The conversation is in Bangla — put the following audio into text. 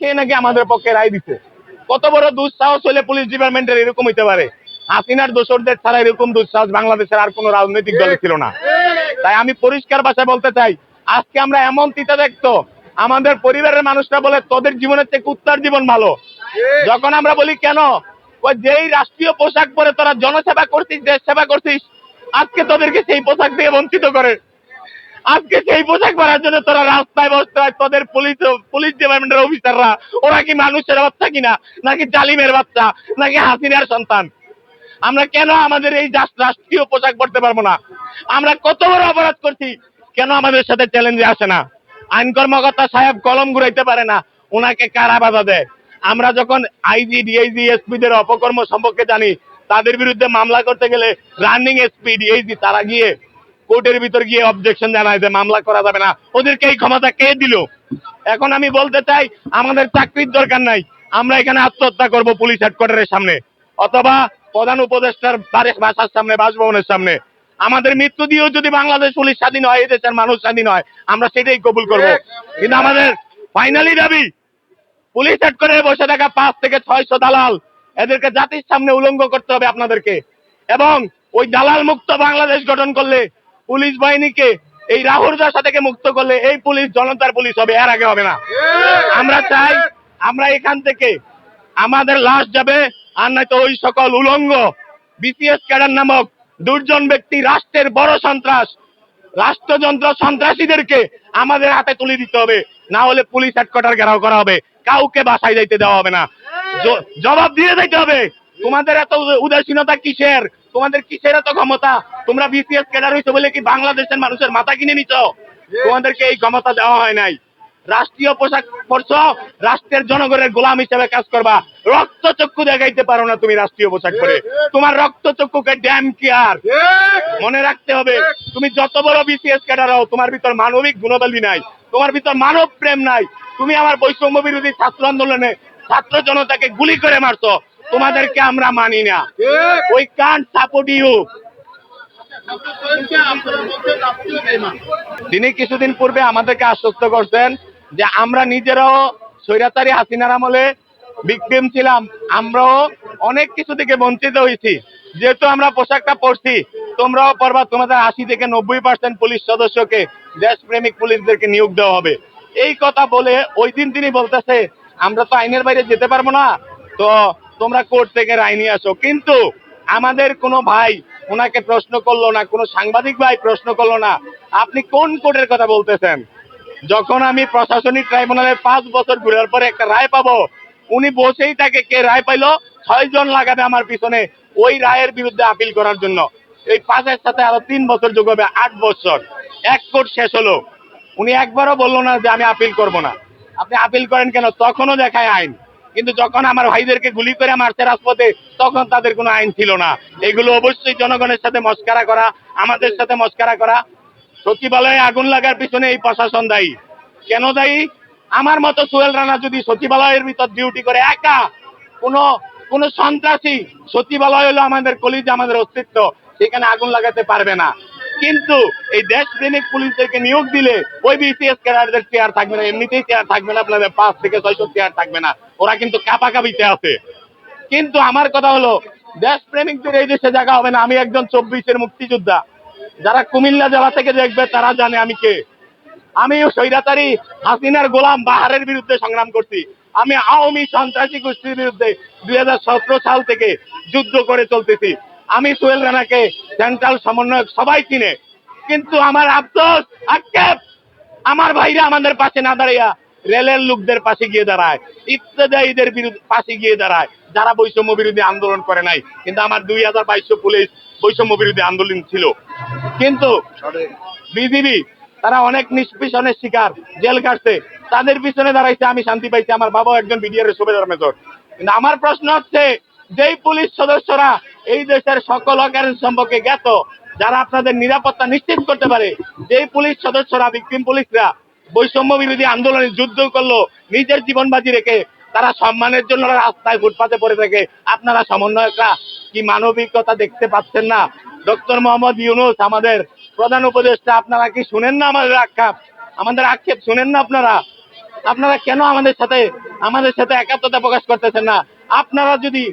খেয়ে নাকি আমাদের পক্ষে রায় দিছে? কত বড় দুঃসাহস হলে পুলিশ ডিপার্টমেন্টের এরকম হইতে পারে? হাসিনার দোসরদের ছাড়া এরকম দুঃসাহস বাংলাদেশের আর কোন রাজনৈতিক দলে ছিল না। তাই আমি পরিষ্কার ভাষায় বলতে চাই, আজকে আমরা এমন তিতা দেখতো, আমাদের পরিবারের মানুষরা বলে তোদের জীবনের থেকে কুত্তার জীবন ভালো। যখন আমরা বলি, কেন? যেই রাষ্ট্রীয় পোশাক পরে তোরা জনসেবা করছিস দেশ সেবা করছিস, আজকে তোদেরকে সেই পোশাক দিয়ে বঞ্চিত করে। আজকে সেই পোশাক পরার জন্য তোরা রাস্তায় বসতে হয়, তোদের পুলিশ পুলিশ ডিপার্টমেন্টের অফিসাররা ওরা কি মানুষের বাচ্চা কিনা? নাকি জালিমের বাচ্চা? নাকি হাসিনার সন্তান? আমরা কেন আমাদের এই রাষ্ট্রীয় পোশাক পরতে পারব না? আমরা কত বড় অপরাধ করছি, কেন আমাদের সাথে চ্যালেঞ্জে আসে না? আইন কর্মকর্তা সাহেব কলম ঘুরাইতে পারে না ওনাকে কারা বাধা দেয়? আমরা যখন আইজি ডিআইজি এসপি দের অপকর্ম সম্পর্কে জানি, তাদের বিরুদ্ধে মামলা করতে গেলে রানিং এসপি ডিআইজি তারা গিয়ে কোর্টের ভিতর গিয়ে অবজেকশন জানায় যে মামলা করা যাবে না। ওদেরকে এই ক্ষমতা কে দিল? এখন আমি বলতে চাই আমাদের চাকরির দরকার নাই। আমরা এখানে আত্মহত্যা করব পুলিশ হেডকোয়ার্টারের সামনে। অথবা প্রধান উপদেষ্টার বাসার সামনে বাসভবনের সামনে। আমাদের মৃত্যু দিয়েও যদি বাংলাদেশ পুলিশ স্বাধীন হয় এই দেশের মানুষ স্বাধীন হয় আমরা সেটাই কবুল করব। কিন্তু আমাদের ফাইনালি দাবি পুলিশ হেডকোয়ার্টারে বসে থাকা পাঁচ থেকে ছয়শো দালাল এদেরকে জাতির সামনে উলঙ্গ করতে হবে আপনাদেরকে। এবং ওই দালাল মুক্ত বাংলাদেশ গঠন করলে পুলিশ বাহিনীকে এই রাহুল দাসা থেকে মুক্ত করলে এই পুলিশ জনতার পুলিশ হবে এর আগে হবে না। আমরা চাই আমরা এখান থেকে আমাদের লাশ যাবে আর নয়তো ওই সকল উলঙ্গ বিসিএস ক্যাডার নামক দুর্জন ব্যক্তি রাষ্ট্রের বড় সন্ত্রাস রাষ্ট্রযন্ত্র সন্ত্রাসীদেরকে আমাদের হাতে তুলে দিতে হবে। না হলে পুলিশ হেডকোয়ার্টার ঘেরাও করা হবে। কাউকে বাসায় যাইতে দেওয়া হবে না। জবাব দিয়ে যাইতে হবে। তোমাদের এত উদাসীনতা কিসের? তোমাদের কিসের এত ক্ষমতা? তোমরা বিসিএস ক্যাডার হইছো বলে কি বাংলাদেশের মানুষের মাথা কিনে নিছ? তোমাদেরকে এই ক্ষমতা দেওয়া হয় নাই। রাষ্ট্রীয় পোশাক পরছ রাষ্ট্রের জনগণের গোলাম হিসেবে কাজ করবা। রক্ত চক্ষু দেখাইতে পারো না তুমি রাষ্ট্রীয় পোশাক পরে। তোমার রক্ত চক্ষুকে ড্যাম কেয়ার মনে রাখতে হবে তুমি যত বড় বিসিএস ক্যাডার হও তোমার ভিতর মানবিক গুণবলী নাই। তোমার ভিতর মানব প্রেম নাই। তুমি আমার বৈষম্য বিরোধী ছাত্র আন্দোলনে ছাত্র জনতাকে গুলি করে মারছো। তোমাদেরকে আমরা মানি না। ওই কান সাপোর্ট ইউ তিনি কিছুদিন পূর্বে আমাদেরকে আশ্বস্ত করছেন যে আমরা নিজেরাও স্বৈরাচারী হাসিনার আমলে বিক্রিম ছিলাম। আমরাও অনেক কিছু থেকে বঞ্চিত হয়েছি। যেহেতু আমরা পোশাকটা পরছি তোমরাও পরবা তোমাদের আশি থেকে নব্বই পার্সেন্ট পুলিশ সদস্যকে দেশপ্রেমিক পুলিশদেরকে নিয়োগ দেওয়া হবে। এই কথা বলে ওই দিন তিনি বলতেছে আমরা তো আইনের বাইরে যেতে পারব না। তো তোমরা কোর্ট থেকে রায় নিয়ে আসো। কিন্তু আমাদের কোনো ভাই ওনাকে প্রশ্ন করল না, কোনো সাংবাদিক ভাই প্রশ্ন করল না। আপনি কোন কোর্টের কথা বলতেছেন? যখন আমি প্রশাসনিক ট্রাইব্যুনালে পাঁচ বছর ঘুরার পরে একটা রায় পাবো, উনি বসেই তাকে কে রায় পাইলো? ছয় জন লাগাবে আমার পিছনে ওই রায়ের বিরুদ্ধে আপিল করার জন্য। এই পাঁচের সাথে আরও তিন বছর যোগ হবে, আট বছর। এক কোর্ট শেষ হলো। উনি একবারও বলল না যে আমি আপিল করব না। আপনি আপিল করেন কেন? তখনও দেখায় আইন। কিন্তু যখন আমার ভাইদেরকে গুলি করে মারছে রাজপথে, তখন তাদের কোনো আইন ছিল না। এগুলো অবশ্যই জনগণের সাথে মস্কারা করা, আমাদের সাথে মস্কারা করা। সচিবালয়ে আগুন লাগার পিছনে এই প্রশাসন দায়ী। কেন দায়ী? আমার মতো সোহেল রানা যদি সচিবালয়ের ভিতর ডিউটি করে, একা কোনো কোনো সন্ত্রাসী সচিবালয় হলো আমাদের কলিজ, আমাদের অস্তিত্ব। সেখানে আগুন লাগাতে পারবে না। কিন্তু এই দেশপ্রেমিক পুলিশদেরকে নিয়োগ দিলে ওই বিসিএস ক্যাডারদের চেয়ার থাকবে না, এমনিতেই চেয়ার থাকবে না, আপনাদের পাঁচ থেকে ছয়শো চেয়ার থাকবে না। ওরা কিন্তু কাপাকাপিতে আছে। কিন্তু আমার কথা হলো, দেশপ্রেমিকদের এই দেশে জায়গা হবে না। আমি একজন চব্বিশের মুক্তিযোদ্ধা। যারা কুমিল্লা জেলা থেকে দেখবে, তারা জানে আমি কে। আমি স্বৈরাচারী হাসিনার গোলাম বাহারের বিরুদ্ধে সংগ্রাম করছি। আমি আওয়ামী সন্ত্রাসী গোষ্ঠীর বিরুদ্ধে দুই হাজার সতেরো সাল থেকে যুদ্ধ করে চলতেছি। আমি সোহেল রানাকে সেন্ট্রাল সমন্বয়ক সবাই চিনে। কিন্তু আমার আফসোস, আক্ষেপ, আমার ভাইরা আমাদের পাশে না দাঁড়াইয়া রেলের লোকদের পাশে গিয়ে দাঁড়ায় ইত্যাদিদের বিরুদ্ধে পাশে গিয়ে দাঁড়ায়, যারা বৈষম্য বিরোধী আন্দোলন করে নাই। কিন্তু আমার দুই হাজার বাইশশো পুলিশ বৈষম্য বিরোধী আন্দোলন ছিল। কিন্তু বিজিবি, তারা অনেক নিষ্পিষণের শিকার, জেল কাটছে তাদের পিছনে দাঁড়াইছে, আমি শান্তি পাইছি। আমার বাবাও একজন বিডিআর সুবেদার মেজর। কিন্তু আমার প্রশ্ন হচ্ছে, যেই পুলিশ সদস্যরা এই দেশের সকল অকারেন্স সম্পর্কে জ্ঞাত, যারা আপনাদের নিরাপত্তা নিশ্চিত করতে পারে। যেই পুলিশ সদস্যরা বিক্রিম পুলিশরা বৈষম্য বিরোধী আন্দোলনে যুদ্ধ করল, নিজের জীবন বাজি রেখে তারা সম্মানের জন্য রাস্তায় ফুটপাতে পড়ে থাকে। আপনারা সমন্বয়করা কি মানবিকতা দেখতে পাচ্ছেন না? ডক্টর মোহাম্মদ ইউনুস, আমাদের প্রধান উপদেষ্টা, আপনারা কি শুনেন না আমাদের আক্ষেপ? আমাদের আক্ষেপ শুনেন না আপনারা? আপনারা কেন আমাদের সাথে আমাদের সাথে একাত্মতা প্রকাশ করতেছেন না? আপনারা যদি